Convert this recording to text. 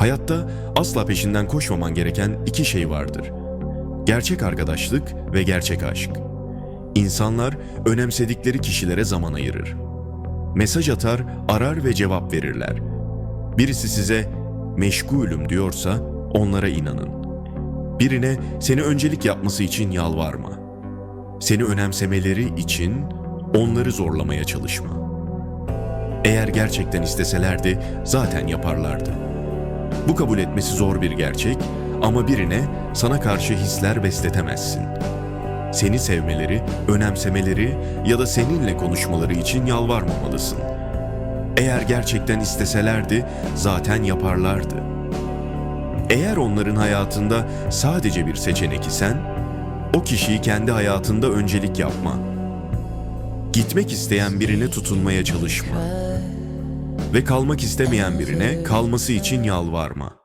Hayatta asla peşinden koşmaman gereken iki şey vardır. Gerçek arkadaşlık ve gerçek aşk. İnsanlar önemsedikleri kişilere zaman ayırır. Mesaj atar, arar ve cevap verirler. Birisi size meşgulüm diyorsa onlara inanın. Birine seni öncelik yapması için yalvarma. Seni önemsemeleri için onları zorlamaya çalışma. Eğer gerçekten isteselerdi zaten yaparlardı. Bu kabul etmesi zor bir gerçek ama birine sana karşı hisler besletemezsin. Seni sevmeleri, önemsemeleri ya da seninle konuşmaları için yalvarmamalısın. Eğer gerçekten isteselerdi zaten yaparlardı. Eğer onların hayatında sadece bir seçenek isen, o kişiyi kendi hayatında öncelik yapma. Gitmek isteyen birine tutunmaya çalışma. Ve kalmak istemeyen birine kalması için yalvarma.